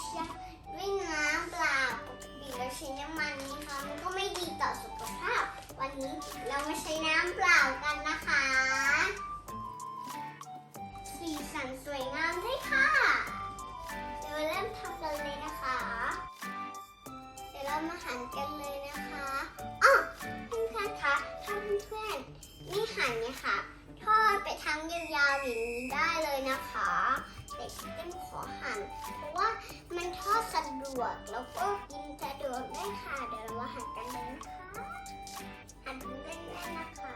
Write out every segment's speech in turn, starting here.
เชียงด้วยน้ำเปล่าปกติเราใช้น้ำมันนี่ค่ะมันก็ไม่ดีต่อสุขภาพ วันนี้เรามาใช้น้ำเปล่ากันนะคะ สีสันสวยงามด้วยค่ะ เดี๋ยวเริ่มทำกันเลยนะคะ เดี๋ยวเรามาหั่นกันเลยนะคะอ๋อเพื่อนๆคะถ้าเพื่อนๆไม่หั่นเนี่ยค่ะทอดไปทั้งยาวๆอย่างนี้ได้เลยนะคะ วกแล้วก็กินสะดวกได้วยค่ะ เดี๋ยวเราหั่นกันเลยนะคะหั่นเป็นเล่นๆนะคะ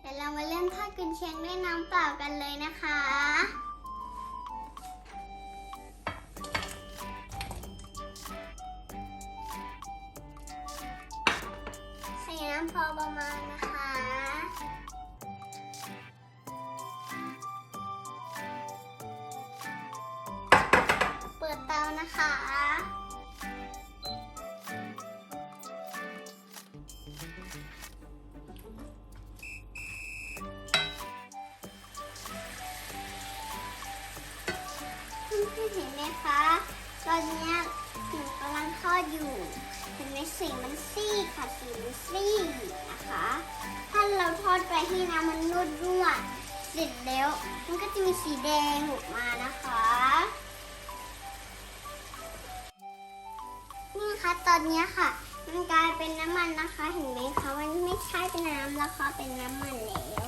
เดี๋ยวเรามาเริ่มทอดกุนเชียงด้วยน้ำเปล่ากันเลยนะคะำพอประมาณนะคะ เปิดเตานะคะ เพื่อนๆเห็นไหมคะ ตอนนี้หนูกำลังทอดอยู่ เห็นไหมสีมันซีดค่ะสีมันซีดนะคะ ถ้าเราทอดไปให้น้ำมันนวดนวดๆเสร็จแล้วมันก็จะมีสีแดงออกมานะคะ นี่นะคะตอนนี้ค่ะ มันกลายเป็นน้ำมันนะคะ เห็นไหมคะมันไม่ใช่เป็นน้ำแล้วค่ะเป็นน้ำมันแล้ว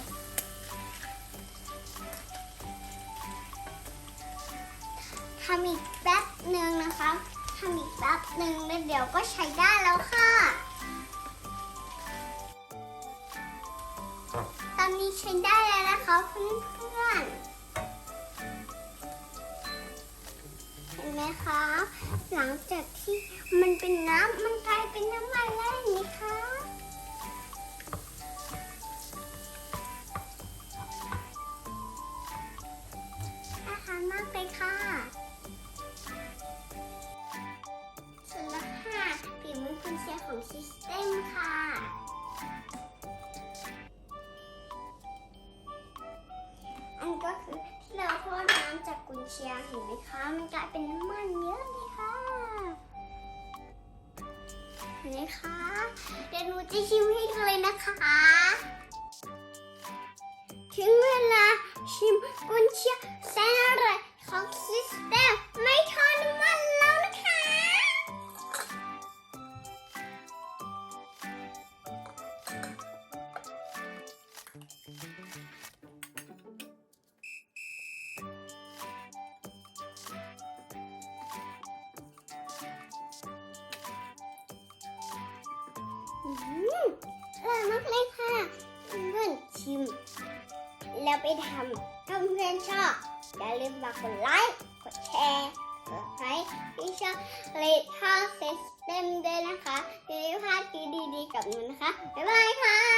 ทำอีกแป๊บหนึ่งนะคะ ทำอีกแป๊บหนึ่งแล้วเดี๋ยวก็ใช้ได้แล้วค่ะ ตอนนี้ใช้ได้แล้วนะคะเพื่อนๆเห็นไหมคะ หลังจากที่มันเป็นน้ำมันกลายเป็นน้ำมันแล้ว มันกลายเป็นน้ำมันเยอะเลยค่ะเห็นไหมคะเดี๋ยวหนูจะชิมให้เธอเลยนะคะถึงเวลาชิมกุนเชียงแสนอร่อยของซิ อร่อยมากเลยค่ะเพื่อนชิม แล้วไปทำถ้าเพื่อนชอบ อย่าลืมฝากกดไลค์ กดแชร์กดไลค์ที่ช่องเลท่าเซสเต็มด้วยนะคะจะได้พาดีดีๆกับมันนะคะ บ๊ายบายค่ะ